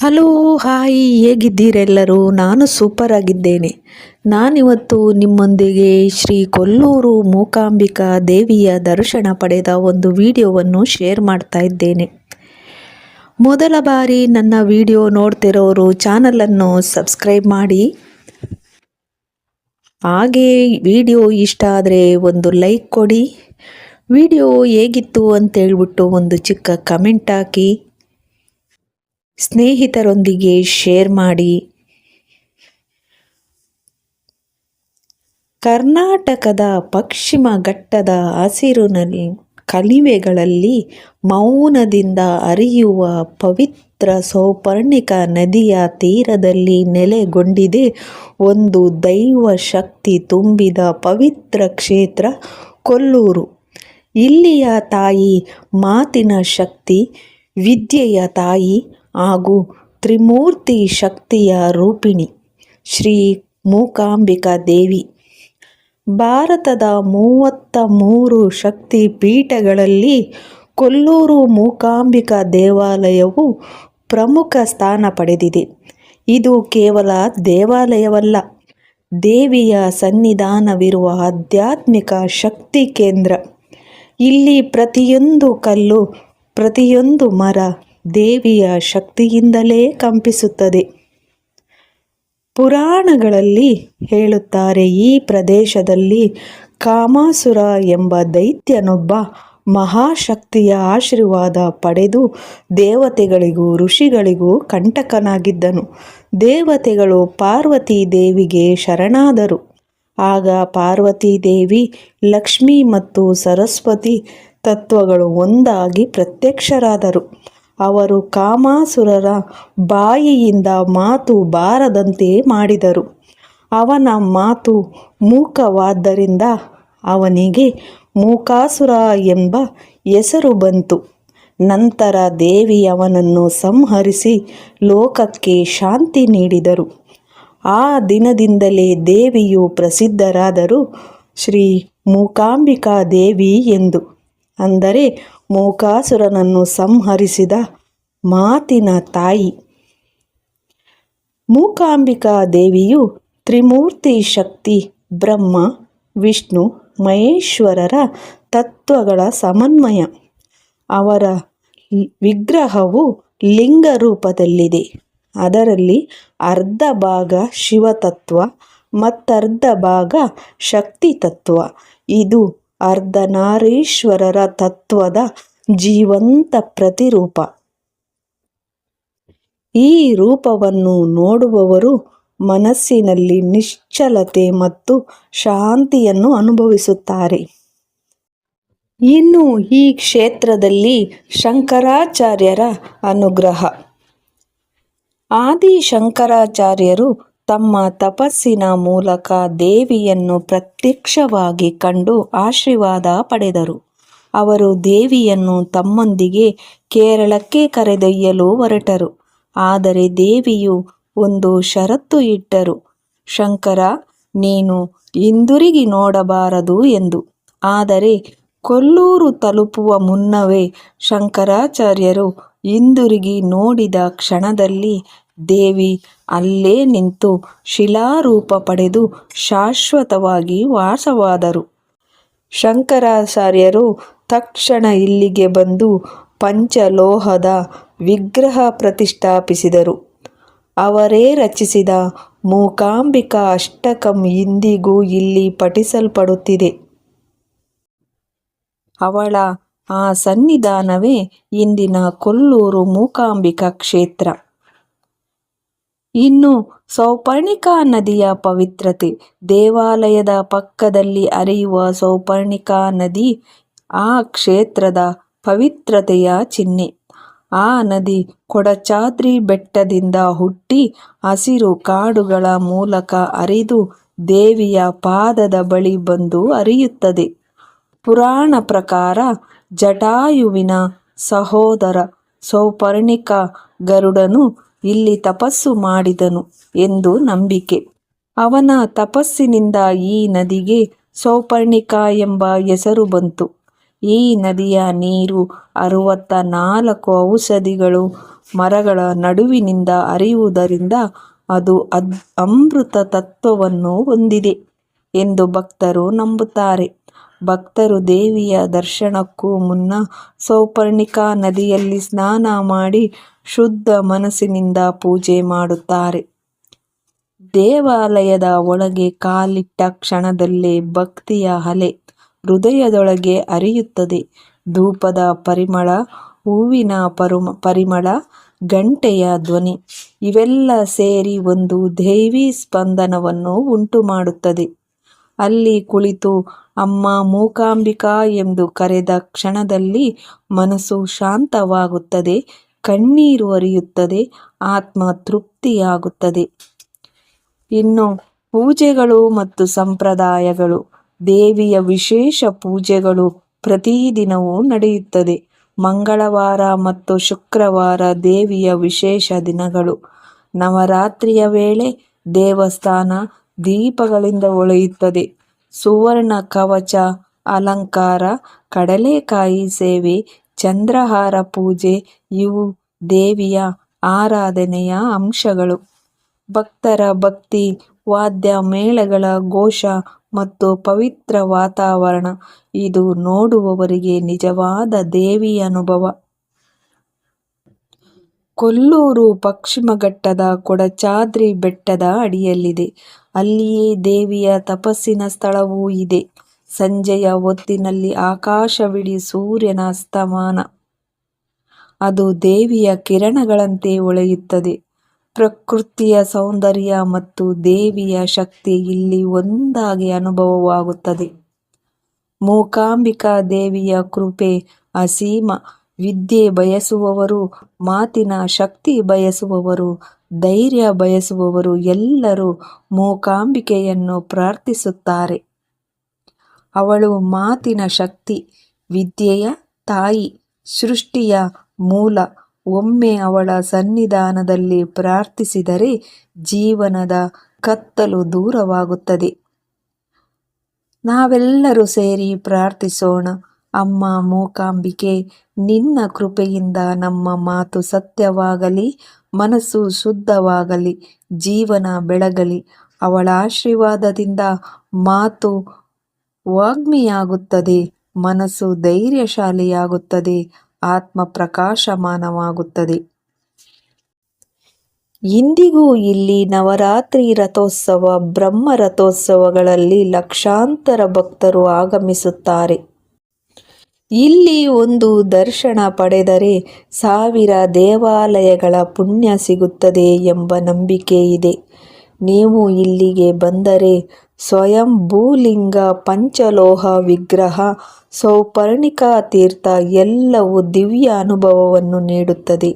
Hello, hi, ಹೇಗಿದ್ದೀರೆಲ್ಲರೂ? ನಾನು super ಆಗಿದ್ದೇನೆ. ನಾನಿವತ್ತು ನಿಮ್ಮೊಂದಿಗೆ ಶ್ರೀ ಕೊಲ್ಲೂರು ಮೂಕಾಂಬಿಕಾ ದೇವಿಯ ದರ್ಶನ ಪಡೆದ ಒಂದು ವಿಡಿಯೋವನ್ನು ಶೇರ್ ಮಾಡ್ತಾ ಇದ್ದೇನೆ. ಮೊದಲ ಬಾರಿ ನನ್ನ ವಿಡಿಯೋ ನೋಡ್ತಿರೋರು ಚಾನಲನ್ನು ಸಬ್ಸ್ಕ್ರೈಬ್ ಮಾಡಿ. ಹಾಗೆ ವಿಡಿಯೋ ಇಷ್ಟ ಆದರೆ ಒಂದು ಲೈಕ್ ಕೊಡಿ. ವಿಡಿಯೋ ಹೇಗಿತ್ತು ಅಂತೇಳ್ಬಿಟ್ಟು ಒಂದು ಚಿಕ್ಕ ಕಮೆಂಟ್ ಹಾಕಿ. ಸ್ನೇಹಿತರೊಂದಿಗೆ ಶೇರ್ ಮಾಡಿ. ಕರ್ನಾಟಕದ ಪಶ್ಚಿಮ ಘಟ್ಟದ ಹಸಿರುನಲ್ಲಿ ಕಲಿವೆಗಳಲ್ಲಿ ಮೌನದಿಂದ ಹರಿಯುವ ಪವಿತ್ರ ಸೌಪರ್ಣಿಕ ನದಿಯ ತೀರದಲ್ಲಿ ನೆಲೆಗೊಂಡಿದೆ ಒಂದು ದೈವ ಶಕ್ತಿ ತುಂಬಿದ ಪವಿತ್ರ ಕ್ಷೇತ್ರ ಕೊಲ್ಲೂರು. ಇಲ್ಲಿಯ ತಾಯಿ ಮಾತಿನ ಶಕ್ತಿ, ವಿದ್ಯೆಯ ತಾಯಿ ಹಾಗೂ ತ್ರಿಮೂರ್ತಿ ಶಕ್ತಿಯ ರೂಪಿಣಿ ಶ್ರೀ ಮೂಕಾಂಬಿಕಾ ದೇವಿ. ಭಾರತದ ಮೂವತ್ತ ಮೂರು ಶಕ್ತಿ ಪೀಠಗಳಲ್ಲಿ ಕೊಲ್ಲೂರು ಮೂಕಾಂಬಿಕಾ ದೇವಾಲಯವು ಪ್ರಮುಖ ಸ್ಥಾನ ಪಡೆದಿದೆ. ಇದು ಕೇವಲ ದೇವಾಲಯವಲ್ಲ, ದೇವಿಯ ಸನ್ನಿಧಾನವಿರುವ ಆಧ್ಯಾತ್ಮಿಕ ಶಕ್ತಿ ಕೇಂದ್ರ. ಇಲ್ಲಿ ಪ್ರತಿಯೊಂದು ಕಲ್ಲು, ಪ್ರತಿಯೊಂದು ಮರ ದೇವಿಯ ಶಕ್ತಿಯಿಂದಲೇ ಕಂಪಿಸುತ್ತದೆ. ಪುರಾಣಗಳಲ್ಲಿ ಹೇಳುತ್ತಾರೆ, ಈ ಪ್ರದೇಶದಲ್ಲಿ ಕಾಮಾಸುರ ಎಂಬ ದೈತ್ಯನೊಬ್ಬ ಮಹಾಶಕ್ತಿಯ ಆಶೀರ್ವಾದ ಪಡೆದು ದೇವತೆಗಳಿಗೂ ಋಷಿಗಳಿಗೂ ಕಂಟಕನಾಗಿದ್ದನು. ದೇವತೆಗಳು ಪಾರ್ವತಿ ದೇವಿಗೆ ಶರಣಾದರು. ಆಗ ಪಾರ್ವತಿ ದೇವಿ, ಲಕ್ಷ್ಮಿ ಮತ್ತು ಸರಸ್ವತಿ ತತ್ವಗಳು ಒಂದಾಗಿ ಪ್ರತ್ಯಕ್ಷರಾದರು. ಅವರು ಕಾಮಾಸುರರ ಬಾಯಿಯಿಂದ ಮಾತು ಬಾರದಂತೆ ಮಾಡಿದರು. ಅವನ ಮಾತು ಮೂಕವಾದ್ದರಿಂದ ಅವನಿಗೆ ಮೂಕಾಸುರ ಎಂಬ ಹೆಸರು ಬಂತು. ನಂತರ ದೇವಿ ಅವನನ್ನು ಸಂಹರಿಸಿ ಲೋಕಕ್ಕೆ ಶಾಂತಿ ನೀಡಿದರು. ಆ ದಿನದಿಂದಲೇ ದೇವಿಯು ಪ್ರಸಿದ್ಧರಾದರು ಶ್ರೀ ಮೂಕಾಂಬಿಕಾ ದೇವಿ ಎಂದು. ಅಂದರೆ ಮೂಕಾಸುರನನ್ನು ಸಂಹರಿಸಿದ ಮಾತಿನ ತಾಯಿ. ಮೂಕಾಂಬಿಕಾ ದೇವಿಯು ತ್ರಿಮೂರ್ತಿ ಶಕ್ತಿ ಬ್ರಹ್ಮ, ವಿಷ್ಣು, ಮಹೇಶ್ವರರ ತತ್ವಗಳ ಸಮನ್ವಯ. ಅವರ ವಿಗ್ರಹವು ಲಿಂಗ ರೂಪದಲ್ಲಿದೆ. ಅದರಲ್ಲಿ ಅರ್ಧ ಭಾಗ ಶಿವತತ್ವ ಮತ್ತರ್ಧ ಭಾಗ ಶಕ್ತಿ ತತ್ವ ಇದು ಅರ್ಧನಾರೀಶ್ವರರ ತತ್ವದ ಜೀವಂತ ಪ್ರತಿರೂಪ. ಈ ರೂಪವನ್ನು ನೋಡುವವರು ಮನಸ್ಸಿನಲ್ಲಿ ನಿಶ್ಚಲತೆ ಮತ್ತು ಶಾಂತಿಯನ್ನು ಅನುಭವಿಸುತ್ತಾರೆ. ಇನ್ನು ಈ ಕ್ಷೇತ್ರದಲ್ಲಿ ಶಂಕರಾಚಾರ್ಯರ ಅನುಗ್ರಹ. ಆದಿ ಶಂಕರಾಚಾರ್ಯರು ತಮ್ಮ ತಪಸ್ಸಿನ ಮೂಲಕ ದೇವಿಯನ್ನು ಪ್ರತ್ಯಕ್ಷವಾಗಿ ಕಂಡು ಆಶೀರ್ವಾದ ಪಡೆದರು. ಅವರು ದೇವಿಯನ್ನು ತಮ್ಮೊಂದಿಗೆ ಕೇರಳಕ್ಕೆ ಕರೆದೊಯ್ಯಲು ಹೊರಟರು. ಆದರೆ ದೇವಿಯು ಒಂದು ಷರತ್ತು ಇಟ್ಟರು. ಶಂಕರ, ನೀನು ಹಿಂದಿರುಗಿ ನೋಡಬಾರದು ಎಂದು. ಆದರೆ ಕೊಲ್ಲೂರು ತಲುಪುವ ಮುನ್ನವೇ ಶಂಕರಾಚಾರ್ಯರು ಹಿಂದಿರುಗಿ ನೋಡಿದ ಕ್ಷಣದಲ್ಲಿ ದೇವಿ ಅಲ್ಲೇ ನಿಂತು ಶಿಲಾರೂಪ ಪಡೆದು ಶಾಶ್ವತವಾಗಿ ವಾಸವಾದರು. ಶಂಕರಾಚಾರ್ಯರು ತಕ್ಷಣ ಇಲ್ಲಿಗೆ ಬಂದು ಪಂಚಲೋಹದ ವಿಗ್ರಹ ಪ್ರತಿಷ್ಠಾಪಿಸಿದರು. ಅವರೇ ರಚಿಸಿದ ಮೂಕಾಂಬಿಕಾ ಅಷ್ಟಕಂ ಇಂದಿಗೂ ಇಲ್ಲಿ ಪಠಿಸಲ್ಪಡುತ್ತಿದೆ. ಅವಳ ಆ ಸನ್ನಿಧಾನವೇ ಇಂದಿನ ಕೊಲ್ಲೂರು ಮೂಕಾಂಬಿಕಾ ಕ್ಷೇತ್ರ. ಇನ್ನು ಸೌಪರ್ಣಿಕಾ ನದಿಯ ಪವಿತ್ರತೆ. ದೇವಾಲಯದ ಪಕ್ಕದಲ್ಲಿ ಹರಿಯುವ ಸೌಪರ್ಣಿಕಾ ನದಿ ಆ ಕ್ಷೇತ್ರದ ಪವಿತ್ರತೆಯ ಚಿಹ್ನೆ. ಆ ನದಿ ಕೊಡಚಾದ್ರಿ ಬೆಟ್ಟದಿಂದ ಹುಟ್ಟಿ ಹಸಿರು ಕಾಡುಗಳ ಮೂಲಕ ಅರಿದು ದೇವಿಯ ಪಾದದ ಬಳಿ ಬಂದು ಅರಿಯುತ್ತದೆ ಪುರಾಣ ಪ್ರಕಾರ ಜಟಾಯುವಿನ ಸಹೋದರ ಸೌಪರ್ಣಿಕ ಗರುಡನು ಇಲ್ಲಿ ತಪಸ್ಸು ಮಾಡಿದನು ಎಂದು ನಂಬಿಕೆ. ಅವನ ತಪಸ್ಸಿನಿಂದ ಈ ನದಿಗೆ ಸೌಪರ್ಣಿಕ ಎಂಬ ಹೆಸರು ಬಂತು. ಈ ನದಿಯ ನೀರು ಅರುವತ್ತ ನಾಲ್ಕು ಔಷಧಿಗಳು ಮರಗಳ ನಡುವಿನಿಂದ ಹರಿಯುವುದರಿಂದ ಅದು ಅದ್, ಅಮೃತ ತತ್ವವನ್ನು ಹೊಂದಿದೆ ಎಂದು ಭಕ್ತರು ನಂಬುತ್ತಾರೆ. ಭಕ್ತರು ದೇವಿಯ ದರ್ಶನಕ್ಕೂ ಮುನ್ನ ಸೌಪರ್ಣಿಕಾ ನದಿಯಲ್ಲಿ ಸ್ನಾನ ಮಾಡಿ ಶುದ್ಧ ಮನಸ್ಸಿನಿಂದ ಪೂಜೆ ಮಾಡುತ್ತಾರೆ. ದೇವಾಲಯದ ಒಳಗೆ ಕಾಲಿಟ್ಟ ಕ್ಷಣದಲ್ಲೇ ಭಕ್ತಿಯ ಅಲೆ ಹೃದಯದೊಳಗೆ ಅರಿಯುತ್ತದೆ. ಧೂಪದ ಪರಿಮಳ, ಹೂವಿನ ಪರುಮ ಪರಿಮಳ, ಗಂಟೆಯ ಧ್ವನಿ, ಇವೆಲ್ಲ ಸೇರಿ ಒಂದು ದೇವಿ ಸ್ಪಂದನವನ್ನು ಉಂಟು ಮಾಡುತ್ತದೆ ಅಲ್ಲಿ ಕುಳಿತು ಅಮ್ಮ ಮೂಕಾಂಬಿಕಾ ಎಂದು ಕರೆದ ಕ್ಷಣದಲ್ಲಿ ಮನಸ್ಸು ಶಾಂತವಾಗುತ್ತದೆ. ಕಣ್ಣೀರು ಹರಿಯುತ್ತದೆ, ಆತ್ಮ ತೃಪ್ತಿಯಾಗುತ್ತದೆ. ಇನ್ನು ಪೂಜೆಗಳು ಮತ್ತು ಸಂಪ್ರದಾಯಗಳು, ದೇವಿಯ ವಿಶೇಷ ಪೂಜೆಗಳು ಪ್ರತಿದಿನವೂ ನಡೆಯುತ್ತದೆ. ಮಂಗಳವಾರ ಮತ್ತು ಶುಕ್ರವಾರ ದೇವಿಯ ವಿಶೇಷ ದಿನಗಳು. ನವರಾತ್ರಿಯ ವೇಳೆ ದೇವಸ್ಥಾನ ದೀಪಗಳಿಂದ ಒಳೆಯುತ್ತದೆ. ಸುವರ್ಣ ಕವಚ, ಅಲಂಕಾರ, ಕಡಲೆಕಾಯಿ ಸೇವೆ ಚಂದ್ರಹಾರ ಪೂಜೆ ಇವು ದೇವಿಯ ಆರಾಧನೆಯ ಅಂಶಗಳು. ಭಕ್ತರ ಭಕ್ತಿ, ವಾದ್ಯ ಮೇಳಗಳ ಘೋಷ ಮತ್ತು ಪವಿತ್ರ ವಾತಾವರಣ, ಇದು ನೋಡುವವರಿಗೆ ನಿಜವಾದ ದೇವಿ ಅನುಭವ. ಕೊಲ್ಲೂರು ಪಶ್ಚಿಮ ಘಟ್ಟದ ಕೊಡಚಾದ್ರಿ ಬೆಟ್ಟದ ಅಡಿಯಲ್ಲಿದೆ. ಅಲ್ಲಿಯೇ ದೇವಿಯ ತಪಸ್ಸಿನ ಸ್ಥಳವೂ ಇದೆ. ಸಂಜೆಯ ಹೊತ್ತಿನಲ್ಲಿ ಆಕಾಶವಿಡೀ ಸೂರ್ಯನ ಅಸ್ತಮಾನ. ಅದು ದೇವಿಯ ಕಿರಣಗಳಂತೆ ಹೊಳೆಯುತ್ತದೆ ಪ್ರಕೃತಿಯ ಸೌಂದರ್ಯ ಮತ್ತು ದೇವಿಯ ಶಕ್ತಿ ಇಲ್ಲಿ ಒಂದಾಗಿ ಅನುಭವವಾಗುತ್ತದೆ. ಮೂಕಾಂಬಿಕಾ ದೇವಿಯ ಕೃಪೆ ಅಸೀಮ. ವಿದ್ಯೆ ಬಯಸುವವರು, ಮಾತಿನ ಶಕ್ತಿ ಬಯಸುವವರು, ಧೈರ್ಯ ಬಯಸುವವರು ಎಲ್ಲರೂ ಮೂಕಾಂಬಿಕೆಯನ್ನು ಪ್ರಾರ್ಥಿಸುತ್ತಾರೆ. ಅವಳು ಮಾತಿನ ಶಕ್ತಿ, ವಿದ್ಯೆಯ ತಾಯಿ, ಸೃಷ್ಟಿಯ ಮೂಲ. ಒಮ್ಮೆ ಅವಳ ಸನ್ನಿಧಾನದಲ್ಲಿ ಪ್ರಾರ್ಥಿಸಿದರೆ ಜೀವನದ ಕತ್ತಲು ದೂರವಾಗುತ್ತದೆ. ನಾವೆಲ್ಲರೂ ಸೇರಿ ಪ್ರಾರ್ಥಿಸೋಣ. ಅಮ್ಮ ಮೂಕಾಂಬಿಕೆ, ನಿನ್ನ ಕೃಪೆಯಿಂದ ನಮ್ಮ ಮಾತು ಸತ್ಯವಾಗಲಿ, ಮನಸ್ಸು ಶುದ್ಧವಾಗಲಿ, ಜೀವನ ಬೆಳಗಲಿ. ಅವಳ ಆಶೀರ್ವಾದದಿಂದ ಮಾತು ವಾಗ್ಮಿಯಾಗುತ್ತದೆ, ಮನಸ್ಸು ಧೈರ್ಯಶಾಲಿಯಾಗುತ್ತದೆ, ಆತ್ಮ ಪ್ರಕಾಶಮಾನವಾಗುತ್ತದೆ. ಇಂದಿಗೂ ಇಲ್ಲಿ ನವರಾತ್ರಿ ರಥೋತ್ಸವ, ಬ್ರಹ್ಮ ರಥೋತ್ಸವಗಳಲ್ಲಿ ಲಕ್ಷಾಂತರ ಭಕ್ತರು ಆಗಮಿಸುತ್ತಾರೆ. ಇಲ್ಲಿ ಒಂದು ದರ್ಶನ ಪಡೆದರೆ ಸಾವಿರ ದೇವಾಲಯಗಳ ಪುಣ್ಯ ಸಿಗುತ್ತದೆ ಎಂಬ ನಂಬಿಕೆ ಇದೆ. ನೀವು ಇಲ್ಲಿಗೆ ಬಂದರೆ ಸ್ವಯಂ ಭೂಲಿಂಗ ಪಂಚಲೋಹ ವಿಗ್ರಹ ಸೌಪರ್ಣಿಕಾ ತೀರ್ಥ ಎಲ್ಲವೂ ದಿವ್ಯ ಅನುಭವವನ್ನು ನೀಡುತ್ತದೆ.